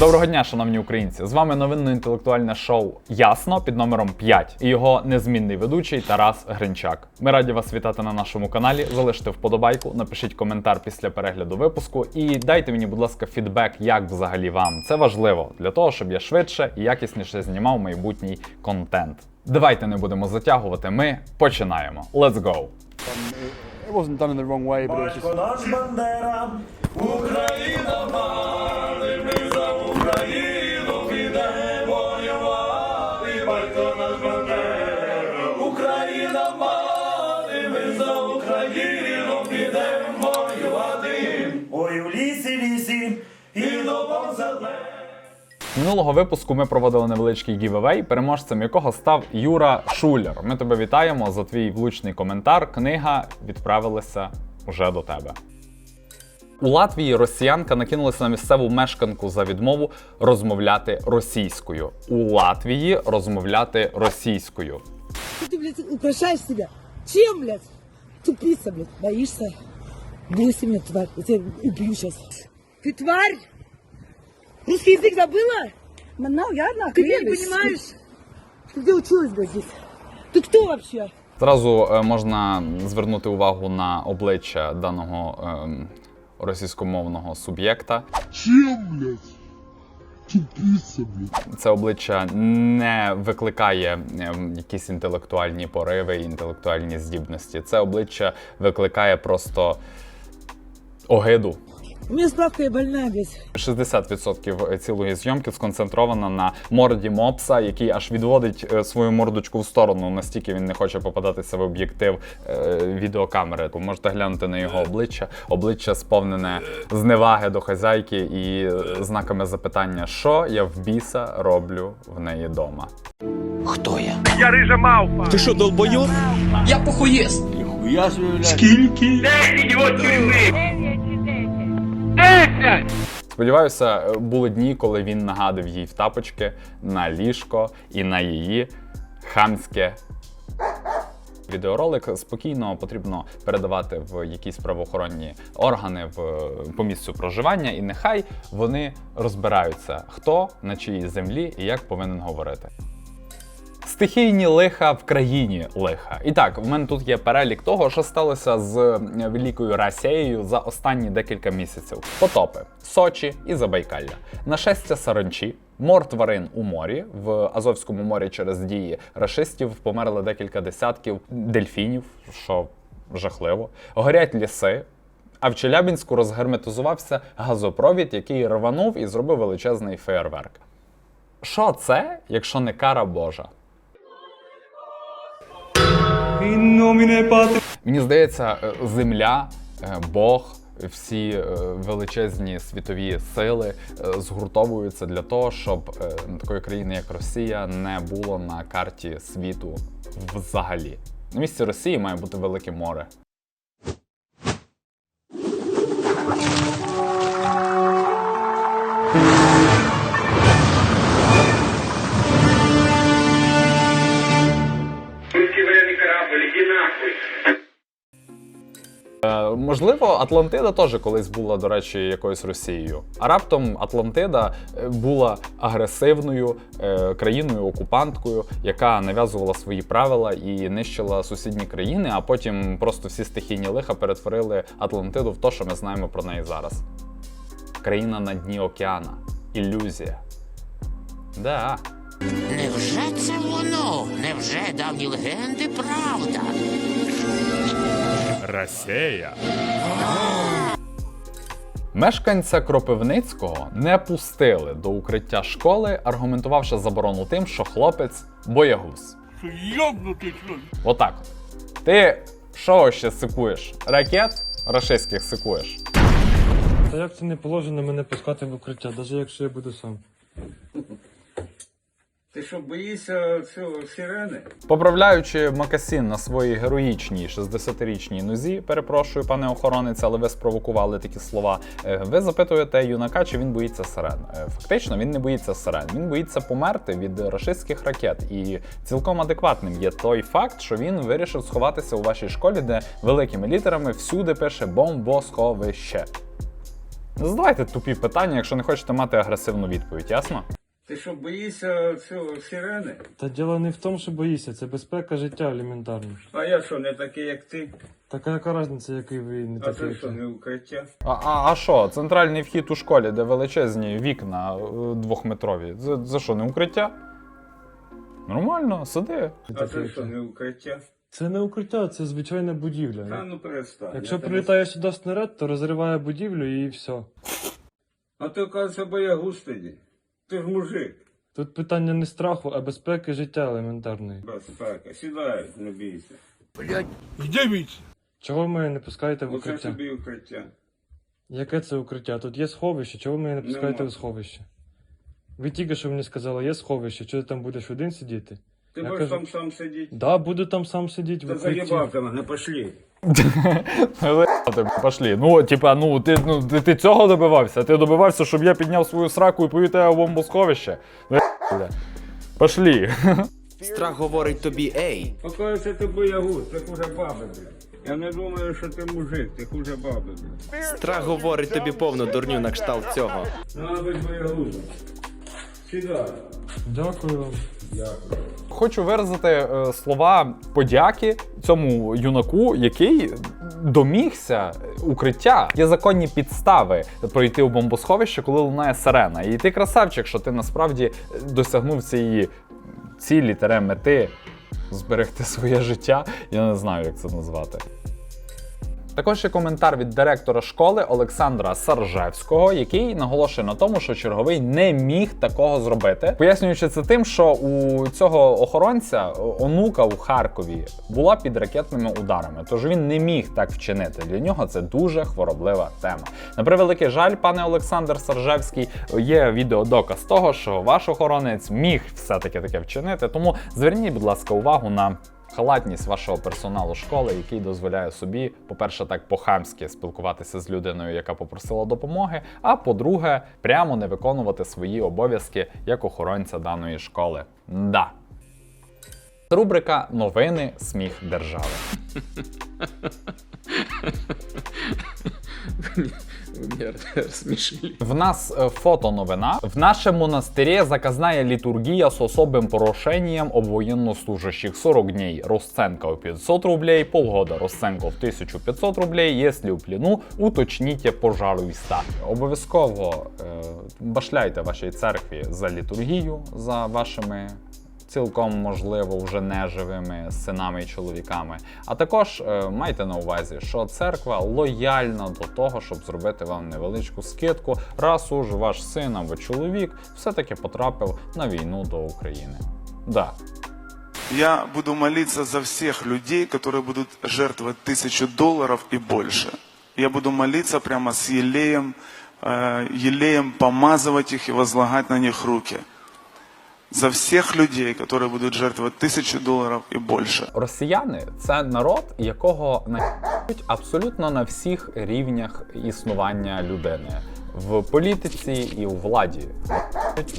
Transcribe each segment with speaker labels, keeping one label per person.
Speaker 1: Доброго дня, шановні українці! З вами новинно-інтелектуальне шоу Ясно під номером 5 і його незмінний ведучий Тарас Гринчак. Ми раді вас вітати на нашому каналі. Залиште вподобайку, напишіть коментар після перегляду випуску і дайте мені, будь ласка, фідбек, як взагалі вам. Це важливо для того, щоб я швидше і якісніше знімав майбутній контент. Давайте не будемо затягувати. Ми починаємо. Let's go!
Speaker 2: It wasn't done in the wrong way, but it was just.
Speaker 1: Минулого випуску ми проводили невеличкий гівевей, переможцем якого став Юра Шуляр. Ми тебе вітаємо за твій влучний коментар. Книга відправилася уже до тебе. У Латвії росіянка накинулася на місцеву мешканку за відмову розмовляти російською. У Латвії розмовляти російською.
Speaker 3: Что ты, блядь, украшаешь себя? Чем, блядь? Тупица, блядь. Боишься? Бросьте меня, тварь. Я тебя убью сейчас. Ты тварь? Русский язык забыла?
Speaker 4: Мене я на
Speaker 3: Ты не понимаешь? Ты где училась, блядь, здесь? Ты кто вообще?
Speaker 1: Зразу е, можна звернути увагу на обличчя даного ем, російськомовного суб'єкта.
Speaker 5: Чем, блядь? Тупица, блядь.
Speaker 1: Це обличчя не викликає ем, якісь інтелектуальні пориви, інтелектуальні здібності. Це обличчя викликає просто огиду.
Speaker 3: У меня справка, я больная, блядь.
Speaker 1: 60% цілої зйомки сконцентровано на морді мопса, який аж відводить е, свою мордочку в сторону, настільки він не хоче попадатися в об'єктив е, відеокамери. Ви Можете глянути на його обличчя. Обличчя сповнене зневаги до хазяйки і е, знаками запитання, що я в біса роблю в неї дома. Сподіваюся, були дні, коли він нагадав їй в тапочки на ліжко і на її хамське. Відеоролик спокійно потрібно передавати в якісь правоохоронні органи в по місцю проживання, і нехай вони розбираються, хто на чиїй землі і як повинен говорити. Стихійні лиха в країні лиха. І так, в мене тут є перелік того, що сталося з е, великою Росією за останні декілька місяців. Потопи, Сочі і Забайкалля, нашестя саранчі, мор тварин у морі. В Азовському морі через дії рашистів померли декілька десятків дельфінів, що жахливо. Горять ліси. А в Челябінську розгерметизувався газопровід, який рванув і зробив величезний фейерверк. Що це, якщо не кара Божа? Мені здається, е, земля, е, Бог, всі е, величезні світові сили згуртовуються для того, щоб такої країни, як Росія, не було на карті світу взагалі. На місці Росії має бути велике море. Можливо, Атлантида теж колись була, до речі, якоюсь Росією. А раптом Атлантида е, була агресивною е, країною-окупанткою, яка нав'язувала свої правила і нищила сусідні країни, а потім просто всі стихійні лиха перетворили Атлантиду в те, що ми знаємо про неї зараз. Країна на дні океана. Ілюзія. Да.
Speaker 6: Невже це воно? Невже давні легенди правда?
Speaker 1: Мешканця Кропивницького не пустили до укриття школи, аргументувавши заборону тим, що хлопець боягуз. Отак. от. Ти що ще сикуєш? Ракет рашистських сикуєш.
Speaker 7: Та як це не положено мене пускати в укриття, навіть якщо я буду сам.
Speaker 8: Що, боїшся цього сирени?
Speaker 1: Поправляючи макасін на своїй героїчній 60-річній нозі, перепрошую, пане охоронець, але ви спровокували такі слова. е, Ви запитуєте юнака, чи він боїться сирен. Е, Фактично, він не боїться сирен. Він боїться померти від рашистських ракет. І цілком адекватним є той факт, що він вирішив сховатися у вашій школі, де великими літерами всюди пише бомбосховище. Задавайте тупі питання, якщо не хочете мати агресивну відповідь, ясно?
Speaker 8: Ти що, боїшся цього сирени?
Speaker 4: Та діло не в тому, що боїшся, це безпека життя елементарно.
Speaker 8: А я що, не такий, як ти?
Speaker 4: Така яка різниця, який ви не
Speaker 8: А
Speaker 4: такий.
Speaker 8: це
Speaker 4: як
Speaker 8: що, не укриття?
Speaker 1: А, а, а що, центральний вхід у школі, де величезні вікна е, двохметрові. Це, це що, не укриття? Нормально, сиди.
Speaker 4: Не
Speaker 8: А
Speaker 4: такий, як
Speaker 8: що, не укриття?
Speaker 4: Це не укриття, це звичайна
Speaker 8: Та
Speaker 4: будівля.
Speaker 8: ну перестань.
Speaker 4: Якщо
Speaker 8: Я тебе-
Speaker 4: прилітає сюди снаряд, то розриває будівлю і все.
Speaker 8: А ти, кажеться, боягуз тоді. Ти ж мужик.
Speaker 4: Тут питання не страху, а безпеки життя елементарної.
Speaker 8: Безпека. Сідай, не бійся.
Speaker 5: Где бійся?
Speaker 4: Чого ви мене не пускаєте в
Speaker 8: Оце
Speaker 4: укриття?
Speaker 8: собі укриття.
Speaker 4: Яке це укриття? Тут є сховище, чого ви мене не пускаєте
Speaker 8: Нема.
Speaker 4: в сховище? Ви тільки що мені сказали, є сховище, чого ти там будеш один сидіти?
Speaker 8: Ти
Speaker 4: Я
Speaker 8: будеш
Speaker 4: кажу-
Speaker 8: там сам сидіти?
Speaker 4: Да, буду там сам сидіти
Speaker 8: Та
Speaker 4: укритті.
Speaker 8: заїбав ти мене, пошли.
Speaker 1: Пошли. Ну, типа, ну ти, ну ти, ти цього добивався? Ти добивався, щоб я підняв свою сраку і повів тебе в бомбосховище? Ну. Пошли.
Speaker 7: Страх говорить тобі ей.
Speaker 8: Покоїться ти боягуз, ти хуже баби, блядь. Я не думаю, що ти мужик, ти хуже баби, блядь.
Speaker 7: Страх говорить тобі повну дурню на кшталт цього.
Speaker 8: Надо бути боягузом. Сідай.
Speaker 4: Дякую вам.
Speaker 1: Хочу виразити е, слова подяки цьому юнаку, який домігся укриття. Є законні підстави пройти у бомбосховище, коли лунає сирена. І ти красавчик, що ти насправді досягнув цієї цілі тере мети зберегти своє життя. Я не знаю, як це назвати. Також є коментар від директора школи Олександра Саржевського, який наголошує на тому, що черговий не міг такого зробити, пояснюючи це тим, що у цього охоронця онука у Харкові була під ракетними ударами, тож він не міг так вчинити. Для нього це дуже хвороблива тема. На превеликий жаль, пане Олександр Саржевський, є відеодоказ того, що ваш охоронець міг все-таки таке вчинити. Тому зверніть, будь ласка, увагу на халатність вашого персоналу школи, який дозволяє собі, по-перше, так по-хамськи спілкуватися з людиною, яка попросила допомоги. А по-друге, прямо не виконувати свої обов'язки як охоронця даної школи. Да. Рубрика Новини сміх держави. В нас е, фотоновина. В нашем монастыре заказная литургия с особым порушением об военнослужащих 40 дней расценка в 500 рублей, полгода расценка в 1500 рублей, если в плену, уточните, пожалуйста. Обов'язково е, башляйте вашій церкві за літургію, за вашими цілком можливо вже неживими синами і чоловіками. А також е, майте на увазі, що церква лояльна до того, щоб зробити вам невеличку скидку, раз уж ваш син або чоловік все-таки потрапив на війну до України. Да,
Speaker 9: Я буду молиться за всех людей, которые будут жертвовать тысячу долларов и больше. Я буду молиться прямо с елеем, э, елеем помазывать их и возлагать на них руки. За всех людей, которые будут жертвовать тысячу долларов и больше.
Speaker 1: росіяни це народ, якого нають абсолютно на всіх рівнях існування людини. В політиці і у владі,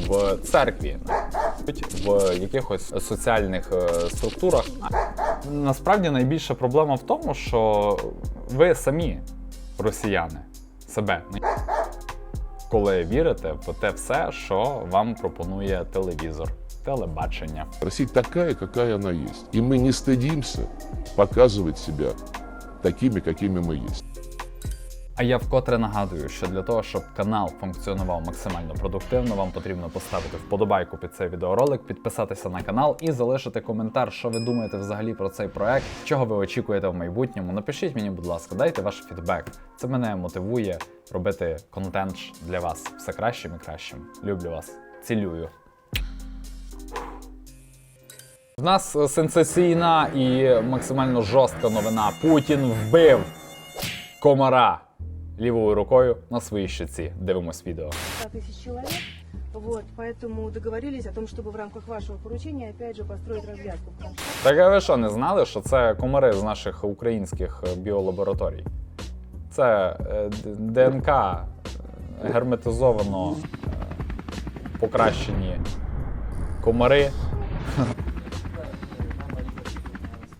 Speaker 1: в церкві, в якихось соціальних е, структурах. Насправді найбільша проблема в тому, що ви самі, росіяни, себе коли вірите в те все, що вам пропонує телевізор, телебачення.
Speaker 5: Россия такая, какая она есть. И мы не стыдимся показывать себя такими, какими мы есть.
Speaker 1: А я вкотре нагадую, що для того, щоб канал функціонував максимально продуктивно, вам потрібно поставити вподобайку під цей відеоролик, підписатися на канал і залишити коментар, що ви думаєте взагалі про цей проект, чого ви очікуєте в майбутньому. Напишіть мені, будь ласка, дайте ваш фідбек. Це мене мотивує робити контент для вас все кращим і кращим. Люблю вас, цілюю. В нас сенсаційна і максимально жорстка новина. Путін вбив комара лівою рукою на своїй щиці. Дивимось відео.
Speaker 10: 100 тысяч человек
Speaker 3: Вот, поэтому договорились о том, чтобы в рамках вашего поручения, опять же, построить развязку. потому что
Speaker 1: Так а ви що, не знали, що це комари з наших українських е, біолабораторій? Це е, Д- ДНК е, герметизовано е, покращені комари,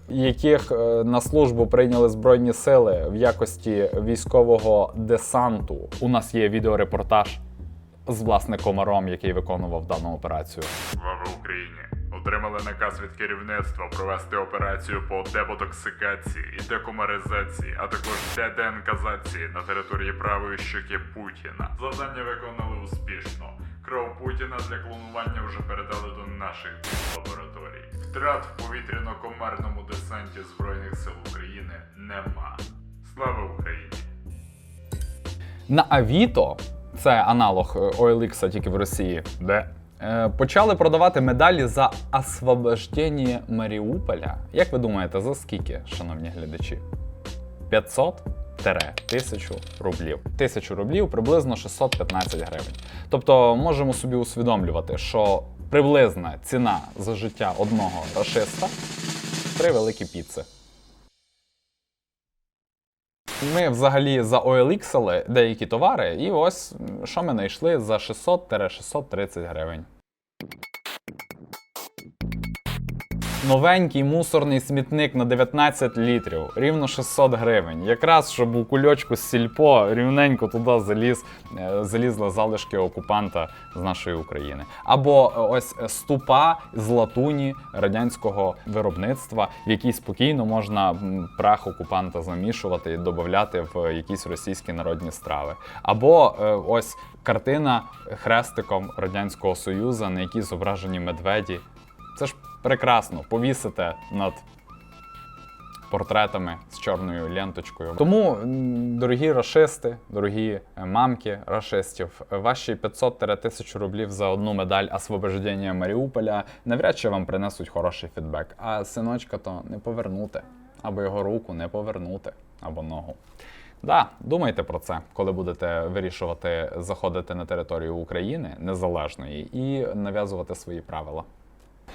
Speaker 1: яких е, на службу прийняли Збройні сили в якості військового десанту. У нас є відеорепортаж з власне комаром, який виконував дану операцію.
Speaker 10: Слава Україні! Отримали наказ від керівництва провести операцію по деботоксикації і декомаризації, а також деденказації на території правої щоки Путіна. Завдання виконали успішно. Кров Путіна для клонування вже передали до наших лабораторій. Втрат в повітряно-комарному десанті Збройних сил України нема. Слава Україні!
Speaker 1: На Авіто, це аналог е, OLX, тільки в Росії, де е, почали продавати медалі за освобождення Маріуполя. Як ви думаєте, за скільки, шановні глядачі? 500 1000 рублів. 1000 рублів приблизно 615 гривень. Тобто можемо собі усвідомлювати, що приблизна ціна за життя одного рашиста три великі піци. Ми взагалі за OLX деякі товари, і ось що ми знайшли за 600-630 гривень. Новенький мусорний смітник на 19 літрів, рівно 600 гривень. Якраз щоб у кульочку з сільпо рівненько туди заліз, е, залізли залишки окупанта з нашої України. Або е, ось е, ступа з латуні радянського виробництва, в якій спокійно можна прах окупанта замішувати і додати в якісь російські народні страви. Або ось картина хрестиком Радянського Союзу, на якій зображені медведі. Це ж прекрасно повісити над портретами з чорною ленточкою. Тому, дорогі рашисти, дорогі е, мамки рашистів, е, ваші 500-1000 рублів за одну медаль освобождення Маріуполя навряд чи вам принесуть хороший фідбек. А синочка то не повернути, або його руку не повернути, або ногу. Да, думайте про це, коли будете вирішувати заходити на територію України незалежної і нав'язувати свої правила.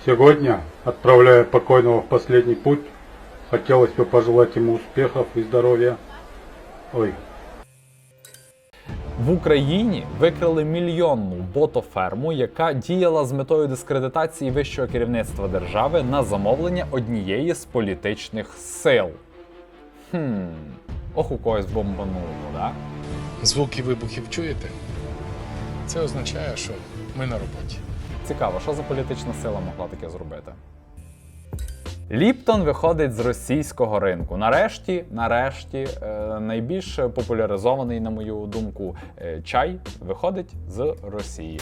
Speaker 8: Сегодня, отправляя покойного в последний путь, хотелось бы пожелать ему успехов и здоровья. Ой,
Speaker 1: В Україні викрили мільйонну ботоферму, яка діяла з метою дискредитації вищого керівництва держави на замовлення однієї з політичних сил. Хм, ох у когось бомбануло, да?
Speaker 4: Звуки вибухів чуєте? Це означає, що ми на роботі.
Speaker 1: Цікаво, що за політична сила могла таке зробити? Ліптон виходить з російського ринку. Нарешті, нарешті, е, найбільш популяризований, на мою думку, е, чай виходить з Росії.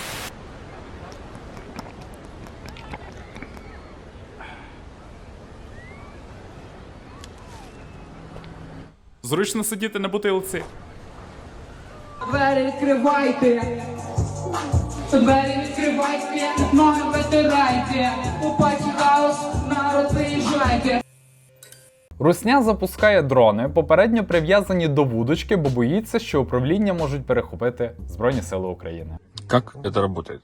Speaker 10: Зручно сидіти на бутилці.
Speaker 3: Двері відкривайте! Двері відкривайте, ноги витирайте! У паті хаус, народ приїжджайте!
Speaker 1: Русня запускає дрони, попередньо прив'язані до вудочки, бо боїться, що управління можуть перехопити Збройні Сили України.
Speaker 10: Как это работает?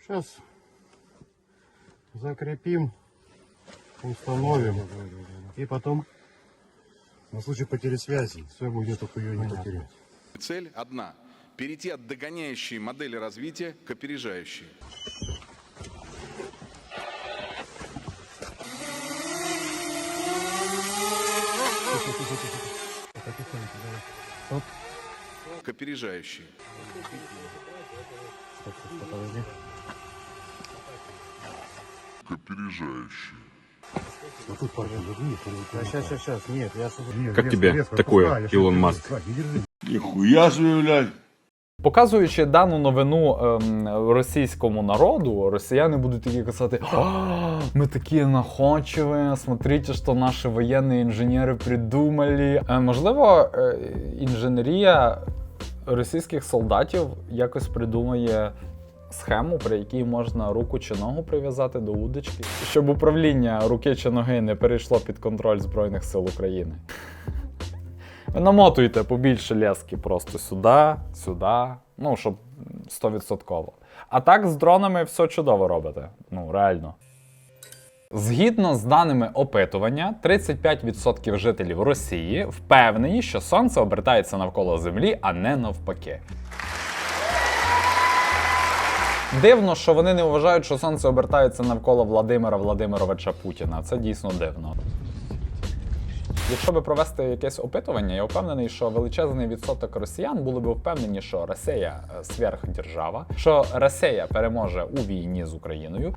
Speaker 8: сейчас закрепим, установим и потом на случай потери связи все будет только ее не потерять.
Speaker 9: Цель одна – перейти от догоняющей модели развития к опережающей. К опережающей.
Speaker 5: К опережающей.
Speaker 8: Сейчас, сейчас, сейчас, нет, я...
Speaker 10: Как тебе такое, Илон Маск?
Speaker 8: Нихуя себе, блядь!
Speaker 1: Показуючи дану новину ем, російському народу, росіяни будуть такі казати: ми такі находчиві, смотрите, що наші воєнні інженери придумали. Е, можливо, е, інженерія російських солдатів якось придумає схему, при якій можна руку чи ногу прив'язати до удочки, щоб управління руки чи ноги не перейшло під контроль Збройних сил України. Ви намотуєте побільше лески просто сюди, сюди, ну, щоб 100%. А так з дронами все чудово робите. Ну, реально. Згідно з даними опитування, 35% жителів Росії впевнені, що сонце обертається навколо Землі, а не навпаки. Дивно, що вони не вважають, що сонце обертається навколо Владимира Владимировича Путіна. Це дійсно дивно. Якщо би провести якесь опитування, я впевнений, що величезний відсоток росіян були б впевнені, що Росія е, сверхдержава, що Росія переможе у війні з Україною,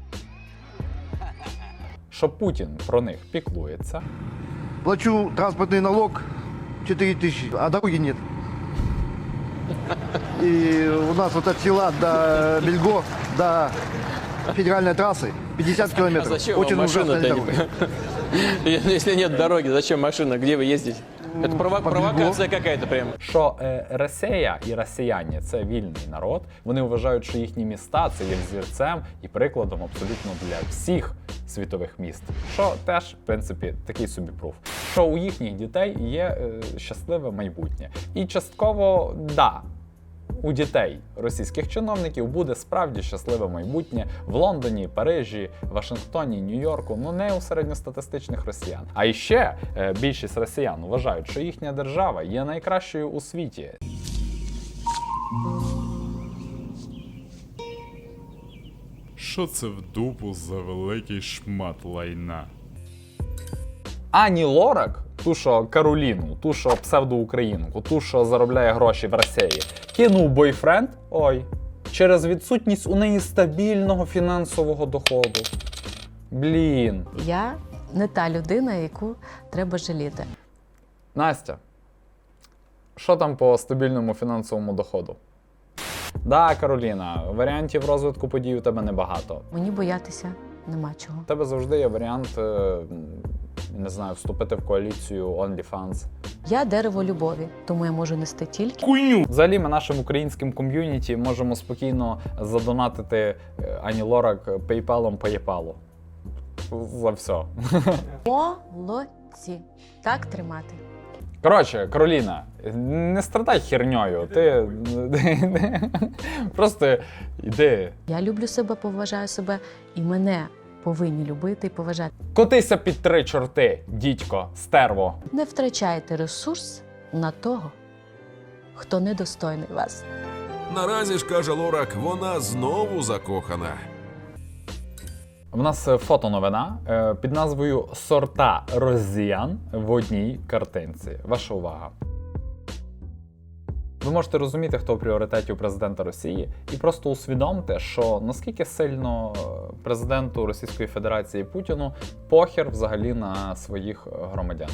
Speaker 1: що Путін про них піклується,
Speaker 2: Плачу транспортный налог 4 тысячи, а дороги нет. И у нас вот от села до Бельго, до федеральной трассы 50 километров. Очень ужасная дорога.
Speaker 7: Якщо нет дороги, зачем машина? Где ви їздите? Це
Speaker 2: По
Speaker 7: провокація какая-то прям.
Speaker 1: що е, Росія і росіяни це вільний народ. Вони вважають, що їхні міста це є взірцем і прикладом абсолютно для всіх світових міст. Що теж, в принципі, такий собі пруф. Що у їхніх дітей є е, щасливе майбутнє. І частково да. У дітей російських чиновників буде справді щасливе майбутнє в Лондоні, Парижі, Вашингтоні, Нью-Йорку, ну не у середньостатистичних росіян. А іще е, більшість росіян вважають, що їхня держава є найкращою у світі.
Speaker 10: Що це в дупу за великий шмат лайна?
Speaker 1: Ані Лорак, ту, що Кароліну, ту, що псевдоукраїнку, ту, що заробляє гроші в Росії, кинув бойфренд. Ой, через відсутність у неї стабільного фінансового доходу. Блін.
Speaker 11: Я не та людина, яку треба жаліти.
Speaker 1: Настя, що там по стабільному фінансовому доходу? Да, Кароліна, варіантів розвитку подій у тебе небагато.
Speaker 11: Мені боятися нема чого.
Speaker 1: У тебе завжди є варіант, е, не знаю, вступити в коаліцію OnlyFans.
Speaker 11: Я дерево любові, тому я можу нести тільки
Speaker 1: Взагалі, ми нашим українським ком'юніті можемо спокійно задонатити е, Ані Лорак PayPal по єпалу. За все.
Speaker 11: молодці. Так тримати.
Speaker 1: Коротше, Кароліна, не страдай херньою. Ти просто йди.
Speaker 11: Я люблю себе, поважаю себе, і мене повинні любити і поважати.
Speaker 1: Котися під три чорти, дідько, стерво.
Speaker 11: Не втрачайте ресурс на того, хто недостойний вас.
Speaker 12: Наразі ж каже Лорак, вона знову закохана.
Speaker 1: В нас е, фотоновина е, під назвою Сорта росіян в одній картинці. Ваша увага. Ви можете розуміти, хто в пріоритеті у президента Росії, і просто усвідомте, що наскільки сильно е, президенту Російської Федерації Путіну похер взагалі на своїх е, громадян.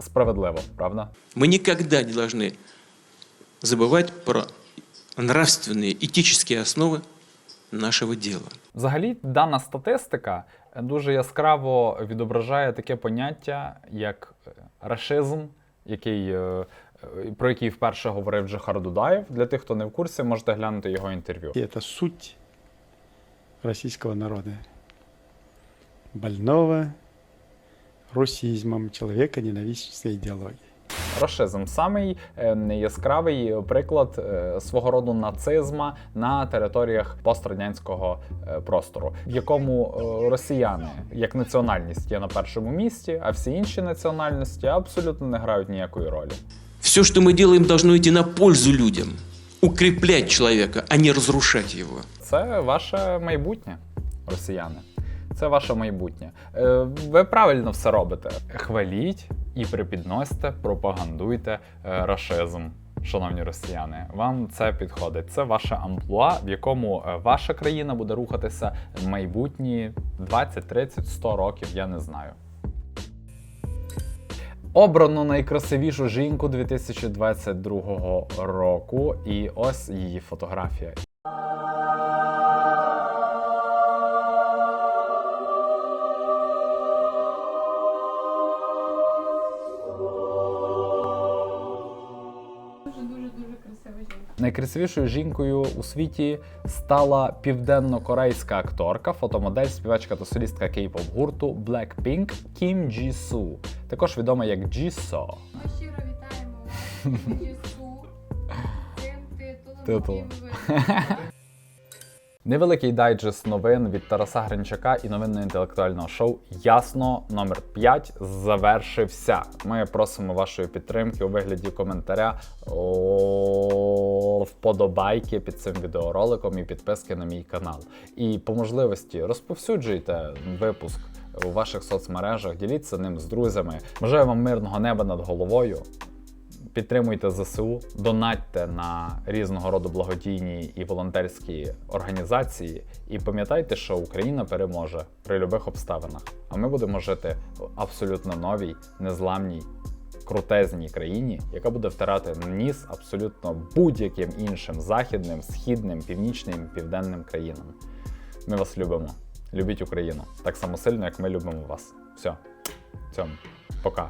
Speaker 1: Справедливо, правда?
Speaker 7: Мы никогда не должны забывать про нравственные, этические основы нашего дела.
Speaker 1: Взагалі, дана статистика дуже яскраво відображає таке поняття, як е, рашизм, який, е, е, про який вперше говорив Джохар Дудаєв. Для тих, хто не в курсі, можете глянути його інтерв'ю.
Speaker 2: Это суть российского народа. Больного русизмом, человека ненавистной идеологии.
Speaker 1: Рашизм самий е, яскравий приклад е, свого роду нацизма на територіях пострадянського е, простору, в якому росіяни як національність є на першому місці, а всі інші національності абсолютно не грають ніякої ролі.
Speaker 7: Все, что мы делаем, должно идти на пользу людям, укреплять человека, а не разрушать его.
Speaker 1: Це ваше майбутнє, росіяни. Це ваше майбутнє. Е, ви правильно все робите. Хваліть і припідносьте, пропагандуйте е, рашизм. Шановні росіяни, вам це підходить. Це ваше амплуа, в якому е, ваша країна буде рухатися майбутні 20, 30, 100 років, я не знаю. Обрано найкрасивішу жінку 2022 року, і ось її фотографія. Найкрасивішою жінкою у світі стала південно-корейська акторка, фотомодель, співачка та солістка кей-поп гурту Blackpink Кім Джі Су, також відома як Джі Со.
Speaker 13: Ми щиро вітаємо Єсу цим
Speaker 1: Титулом.
Speaker 13: титулом. який ви
Speaker 1: Невеликий дайджест новин від Тараса Гринчака і новинно-інтелектуального шоу Ясно номер 5 завершився. Ми просимо вашої підтримки у вигляді коментаря, о, вподобайки під цим відеороликом і підписки на мій канал. І по можливості розповсюджуйте випуск у ваших соцмережах, діліться ним з друзями. Бажаю вам мирного неба над головою. Підтримуйте ЗСУ, донатьте на різного роду благодійні і волонтерські організації. І пам'ятайте, що Україна переможе при будь-яких обставинах. А ми будемо жити в абсолютно новій, незламній, крутезній країні, яка буде втирати ніс абсолютно будь-яким іншим західним, східним, північним, південним країнам. Ми вас любимо. Любіть Україну так само сильно, як ми любимо вас. Все. Цьому. Пока.